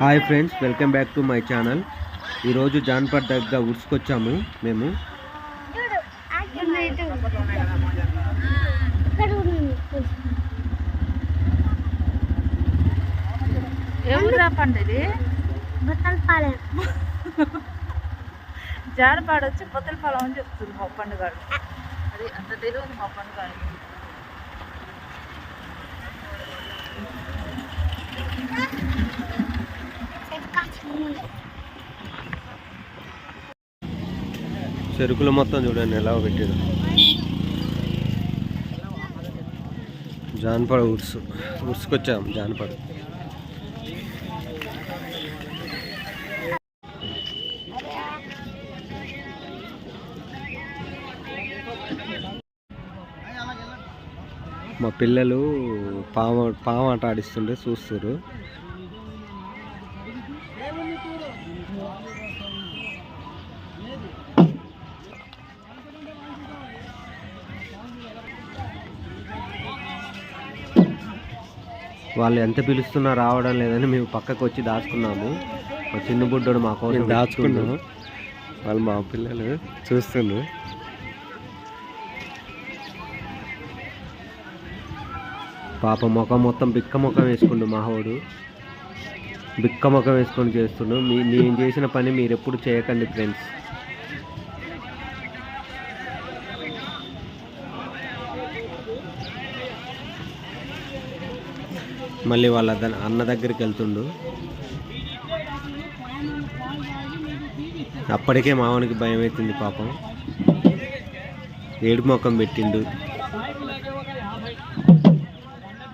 Hi friends welcome back to my channel. ఈరోజు జాన్పట్ దగ్గర ఉడ్సుకొచ్చాము మేము. జానపాడు వచ్చి పొత్తుల పొలం అని చెప్తుంది మా పండుగ అది అంత తెలియదు మా పండుగ చెరుకులు మొత్తం చూడండి ఎలా పెట్టారు. జాన్పడ ఉర్సు ఉర్సుకొచ్చాం జాన్పడ మా పిల్లలు పాము పాము ఆట ఆడిస్తుంటే చూస్తున్నారు వాళ్ళు ఎంత పిలుస్తున్నా రావడం లేదని మేము పక్కకు వచ్చి దాచుకున్నాము. మా చిన్న బుడ్డోడు మా కోసం దాచుకున్నాము. వాళ్ళు మా పిల్లలు చూస్తుండ్రు. పాప ముఖం మొత్తం బిక్క ముఖం వేసుకుండు మాహోడు బిక్క ముఖం వేసుకొని చేస్తుండు. మీ నేను చేసిన పని మీరు ఎప్పుడు చేయకండి ఫ్రెండ్స్. మళ్ళీ వాళ్ళ ద- అన్న దగ్గరికి వెళ్తుండు. అప్పటికే మావనికి భయం అవుతుంది పాపం. ఏడు మొఖం పెట్టిండు.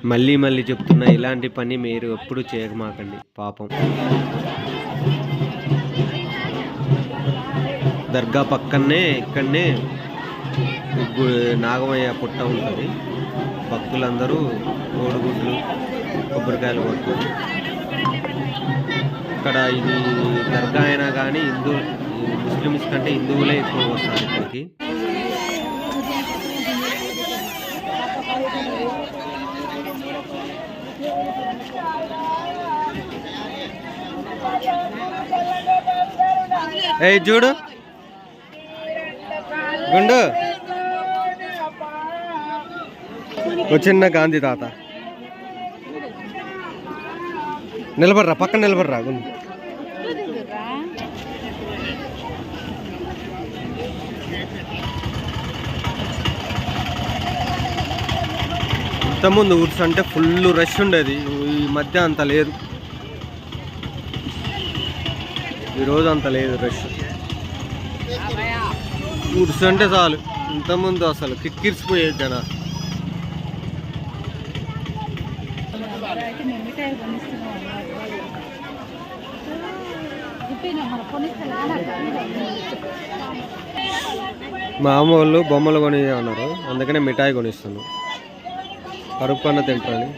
మళ్ళీ మళ్ళీ చెప్తున్నా ఇలాంటి పని మీరు ఎప్పుడు చేయకమాకండి పాపం. దర్గా పక్కనే ఇక్కడనే నాగమయ్య పుట్ట ఉంటుంది. భక్తులందరూ కోడిగుడ్లు కొబ్బరికాయలు కొట్టుకొని. ఇక్కడ ఇది దర్గా అయినా కానీ హిందూ ముస్లిమ్స్ కంటే హిందువులే ఎక్కువ వస్తారు ఇక్కడికి. ఏ చూడు. గుండు. వచ్చిన గాంధీ తాత. నిలబడరా పక్కన నిలబడరా ఇంతకుముందు ఊర్స్ అంటే ఫుల్ రష్ ఉండేది ఈ మధ్య అంత లేదు. ఈరోజు అంత లేదు రష్ ఊర్స్ అంటే చాలు ఇంతకుముందు అసలు కిక్కిరిసిపోయేది జన అయితే మేము మిఠాయి కొనిస్తున్నాం చెప్పినా మన కొనిస్తాను మా అమ్మ వాళ్ళు బొమ్మలు కొని అన్నారు అందుకనే మిఠాయి కొనిస్తున్నాం కరుపు కన్న తింటారని.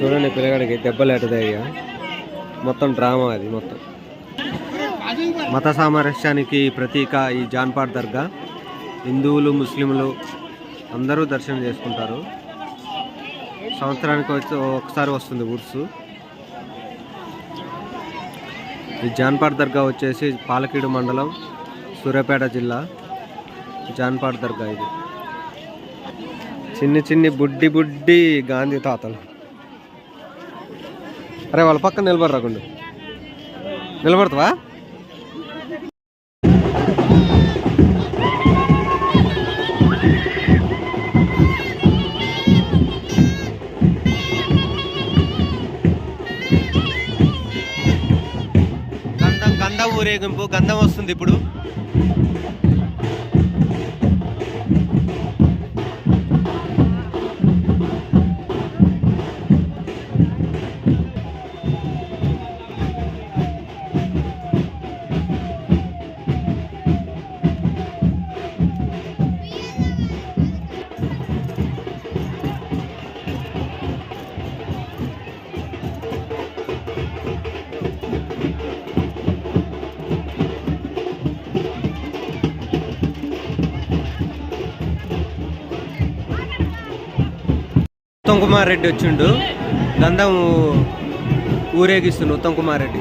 చూడండి పిల్లగాడికి దెబ్బలు ఎట్టదయ్యా మొత్తం డ్రామా అది మొత్తం. మత సామరస్యానికి ప్రతీక ఈ జాన్పాడ్ దర్గా. హిందువులు ముస్లింలు అందరూ దర్శనం చేసుకుంటారు. సంవత్సరానికి వచ్చి ఒకసారి వస్తుంది ఉర్సు ఈ జాన్పాట్ దర్గా వచ్చేసి పాలకీడు మండలం సూర్యాపేట జిల్లా. జాన్పాట్ దర్గా ఇది. చిన్ని చిన్ని బుడ్డి బుడ్డి గాంధీ తాతలు. అరే వాళ్ళ పక్కన నిలబడరా గుండు. నిలబడతావా? గంధం ఊరేగింపు గంధం వస్తుంది ఇప్పుడు. ఉత్తమ్ కుమార్ రెడ్డి వచ్చిండు. గంధం ఊరేగిస్తుండు ఉత్తమ్ కుమార్ రెడ్డి.